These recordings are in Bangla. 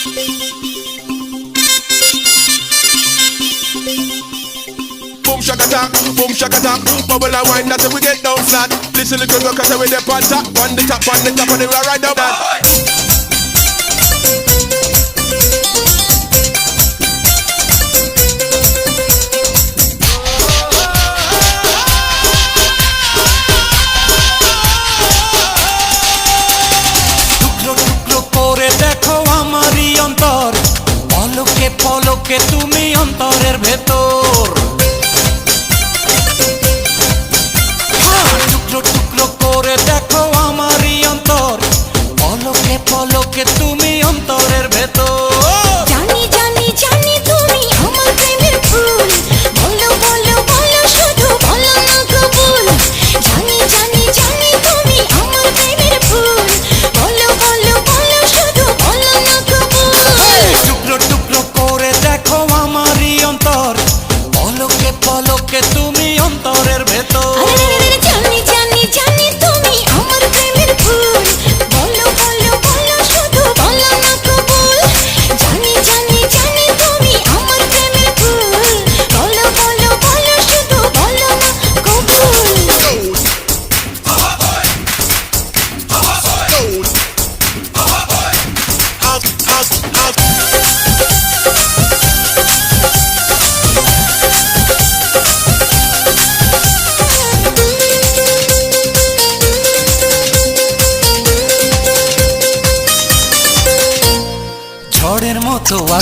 Boom shakata, boom shakata, bubble and wine, that's we get down flat. Listen, little girl, cause we dip on top, on the top, on the top, and we ride down back. কে তুমি অন্তরের ভেতর টুকরো টুকরো করে দেখো আমারই অন্তর পলকে পলকে তুমি অন্তরের ভেতর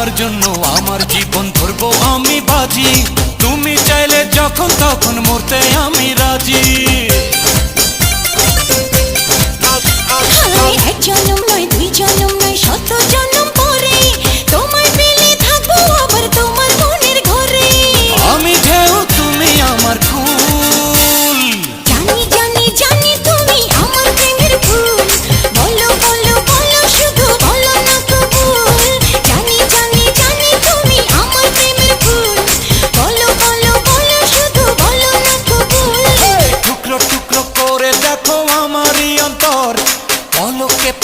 তোমার জন্য আমার জীবন ধরবো আমি বাজি। তুমি চাইলে যখন তখন মরতে আমি রাজি।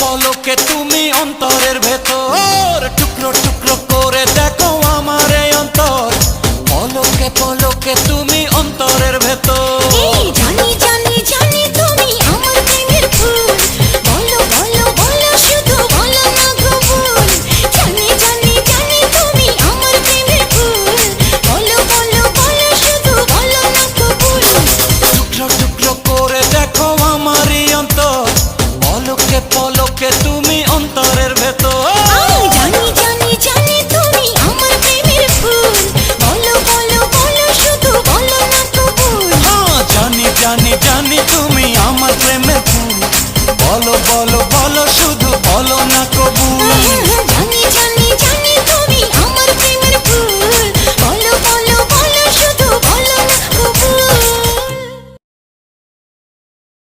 পলকে তুমি অন্তরের ভেতর। টুকরো টুকরো করে দেখো আমার অন্তর। পলকে পলকে তুমি অন্তরের ভেতর। money.